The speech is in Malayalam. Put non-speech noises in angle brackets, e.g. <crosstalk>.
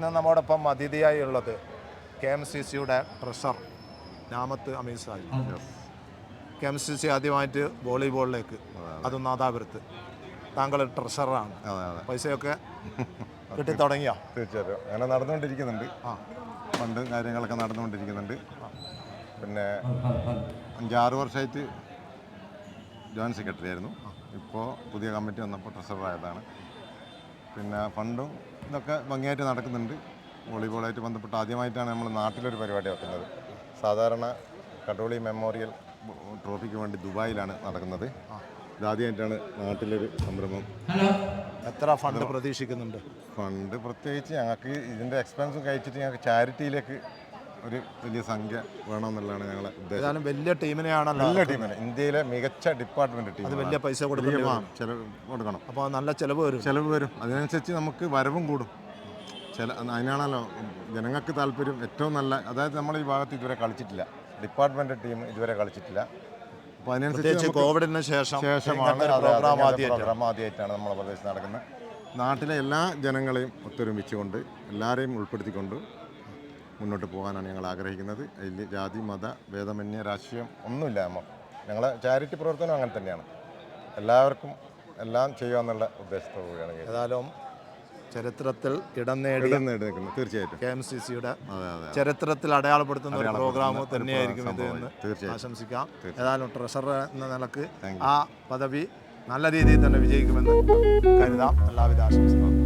ഇന്ന് നമ്മോടൊപ്പം അതിഥിയായി ഉള്ളത് കെ എം സി സിയുടെ treasurer Ramath Amir Sahib K M C C ആദ്യമായിട്ട് വോളിബോളിലേക്ക് അത് നാദാപുരത്ത്. താങ്കൾ ട്രഷറാണ് അതെ അതെ. പൈസയൊക്കെ <laughs> കിട്ടി തുടങ്ങിയോ? തീർച്ചയായിട്ടും. അങ്ങനെ നടന്നുകൊണ്ടിരിക്കുന്നുണ്ട്. ആ. ഫണ്ട് കാര്യങ്ങളൊക്കെ നടന്നുകൊണ്ടിരിക്കുന്നുണ്ട്. പിന്നെ അഞ്ചാറ് വർഷമായിട്ട് ജോയിന്റ് സെക്രട്ടറി ആയിരുന്നു. ഇപ്പോൾ പുതിയ കമ്മിറ്റി വന്നപ്പോൾ ട്രഷറായതാണ് പിന്നെ ഫണ്ടും ഇതൊക്കെ ഭംഗിയായിട്ട് നടക്കുന്നുണ്ട്. വോളിബോളായിട്ട് ബന്ധപ്പെട്ട് ആദ്യമായിട്ടാണ് നമ്മൾ നാട്ടിലൊരു പരിപാടി വെക്കുന്നത് സാധാരണ കടോളി മെമ്മോറിയൽ ട്രോഫിക്ക് വേണ്ടി ദുബായിലാണ് നടക്കുന്നത്. ഇതാദ്യമായിട്ടാണ് നാട്ടിലൊരു സംരംഭം. എത്ര ഫണ്ട് പ്രതീക്ഷിക്കുന്നുണ്ട്? ഫണ്ട് പ്രത്യേകിച്ച് ഞങ്ങൾക്ക് ഇതിന്റെ എക്സ്പെൻസും കഴിച്ചിട്ട് ഞങ്ങൾക്ക് ചാരിറ്റിയിലേക്ക് ഒരു വലിയ സംഖ്യ വേണമെന്നുള്ളതാണ് ഞങ്ങളെ ഉദ്ദേശം. ഏതായാലും വലിയ ടീമിനെയാണല്ലോ നല്ല ടീമിന്. ഇന്ത്യയിലെ മികച്ച ഡിപ്പാർട്ട്മെന്റ് ടീം അത് വലിയ പൈസ കൊടുക്കേണ്ടി വരും. ചെലവ് കൊടുക്കണം. അപ്പോൾ നല്ല ചിലവ് വരും. ചെലവ് വരും. അതിനനുസരിച്ച് നമുക്ക് വരവും കൂടും. ചില അതിനാണല്ലോ ജനങ്ങൾക്ക് താല്പര്യം ഏറ്റവും നല്ല അതായത് നമ്മൾ ഈ ഭാഗത്ത് ഇതുവരെ കളിച്ചിട്ടില്ല. ഡിപ്പാർട്ട്മെന്റ് ടീം ഇതുവരെ കളിച്ചിട്ടില്ല. അപ്പോൾ അതിനനുസരിച്ച് പ്രത്യേകിച്ച് കോവിഡിന് ശേഷം ശേഷമാണ് ഇങ്ങനത്തെ ഒരു പ്രോഗ്രാം ആദ്യമായിട്ട്. പ്രോഗ്രാം ആദ്യമായിട്ടാണ് നമ്മളെ പ്രദേശത്ത് നടക്കുന്നത്. നാട്ടിലെ എല്ലാ ജനങ്ങളെയും ഒത്തൊരുമിച്ചുകൊണ്ട് എല്ലാവരെയും ഉൾപ്പെടുത്തിക്കൊണ്ട് മുന്നോട്ട് പോകാനാണ് ഞങ്ങൾ ആഗ്രഹിക്കുന്നത്. അതിൽ ജാതി മത ഭേദമന്യ രാഷ്ട്രീയം ഒന്നുമില്ല നമ്മൾ ഞങ്ങളെ ചാരിറ്റി പ്രവർത്തനം അങ്ങനെ തന്നെയാണ്. എല്ലാവർക്കും എല്ലാം ചെയ്യാമെന്നുള്ള ഉദ്ദേശത്തോടു കൂടിയാണ് ചെയ്യുന്നത്. ഏതായാലും ചരിത്രത്തിൽ ഇടം നേടി തീർച്ചയായിട്ടും. കെ എം സി സിയുടെ ചരിത്രത്തിൽ അടയാളപ്പെടുത്തുന്ന ഒരു പ്രോഗ്രാം തന്നെയായിരിക്കും ഇത് എന്ന് ആശംസിക്കാം. ഏതായാലും ട്രഷറർ എന്ന നിലയ്ക്ക് ആ പദവി നല്ല രീതിയിൽ തന്നെ വിജയിക്കുമെന്ന് കരുതാം. എല്ലാവിധ ആശംസകളും.